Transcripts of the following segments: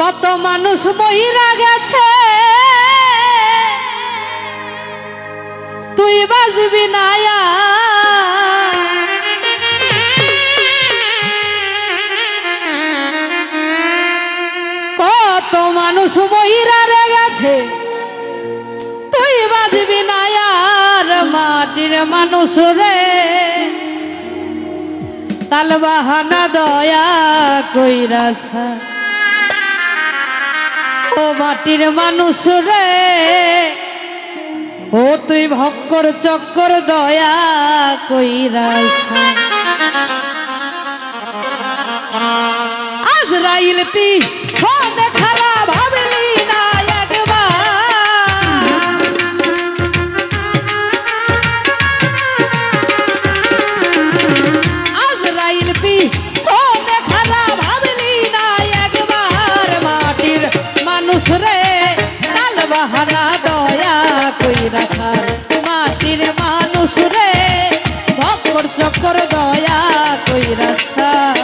কত মানুষ মহিরা গেছে। তুই বাজবি না কত মানুষ মহিরা রে গেছে। তুই বাজবি না মাটির মানুষ রে। তাল দয়া দয়া কইরাছা ও মাটির মানুষ রে, ও তুই ভক্কর চক্কর দয়া কই রাসা আজ রাইল পি দয়া কই রাখার মাটির মানুষ রে ভক্কর চক্কর দয়া কই রাখা।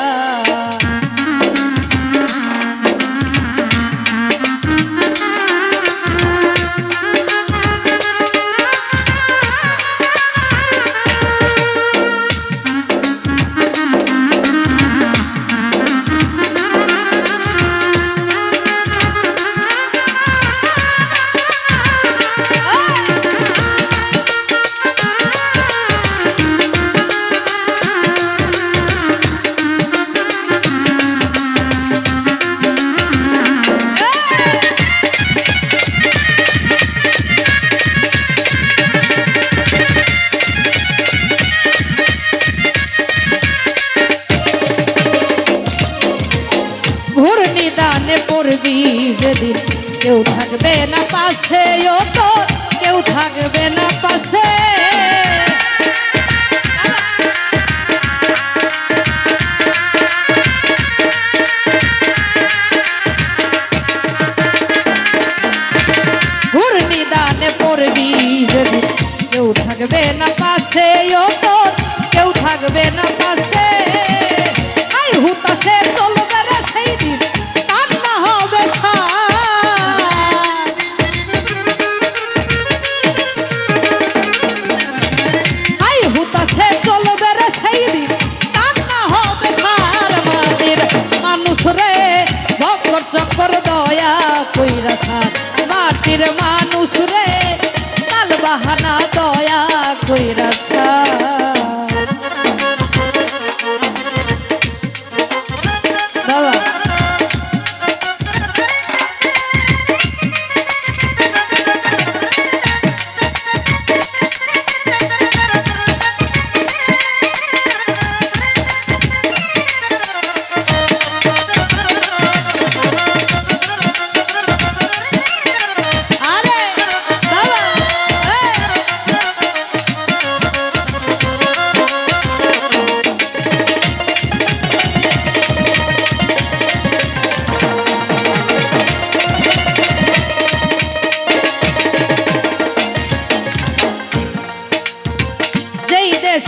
কেউ থাকবে না পাশে ও তো কেউ থাকবে না পাশে কইরা ছাড় মাটির মানুষ রে কাল বাহানা দয়া কইরা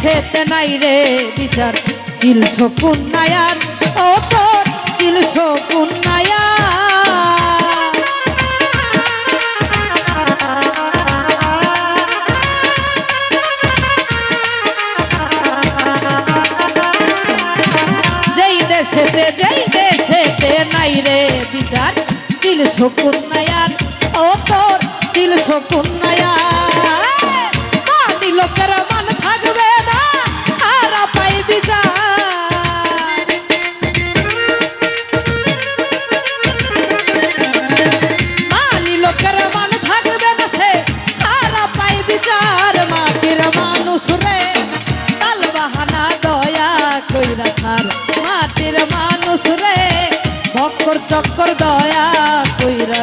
দেশেতে নাই রে বিচার। চিলছ পুন্নায়ার ও তোর চিলছ পুন্নায়ার যেই দেশেতে যেই দেশেতে নাই রে বিচার চিলছ পুন্নায়ার ও তোর চিলছ পুন্নায়ার মানি লোকের মান চক্কর দয়া কইরা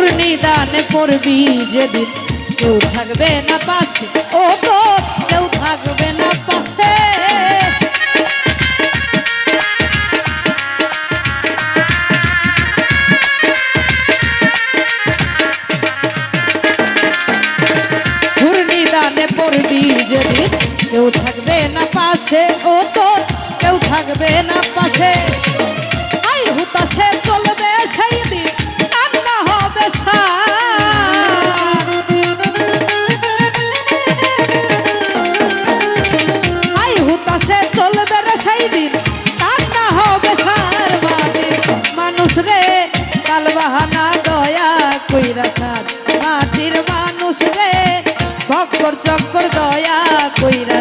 মৃত্যুর নিদান করবি যেদিন। কেউ থাকবে না পাশে। ও কেউ থাকবে না পাশে। করবি যদি কেউ থাকবে না পাশে। ও তো কেউ থাকবে না পাশে। শঙ্কর দয়া কইরা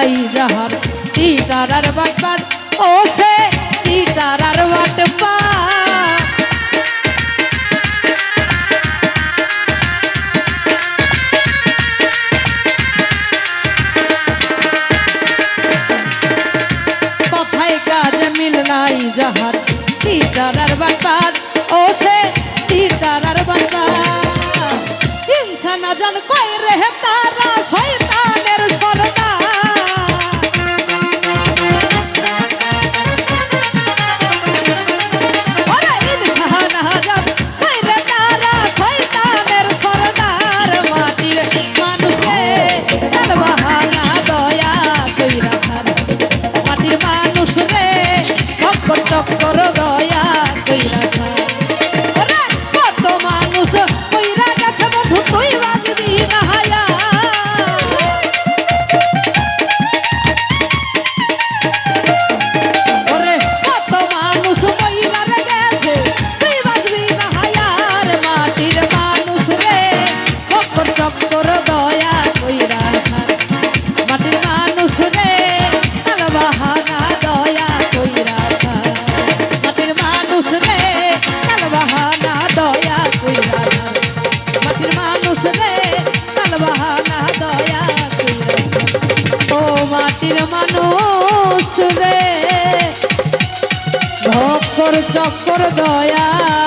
নাই যাহার চিটারার বাটপার ও সে চিটারার বাটপার কথায় কাজে মিল নাই যাহার চিটারার বাটপার ও সে চিটারার বাটপার ইনসান জান কই রে তারা শয়তানের তোর দয়া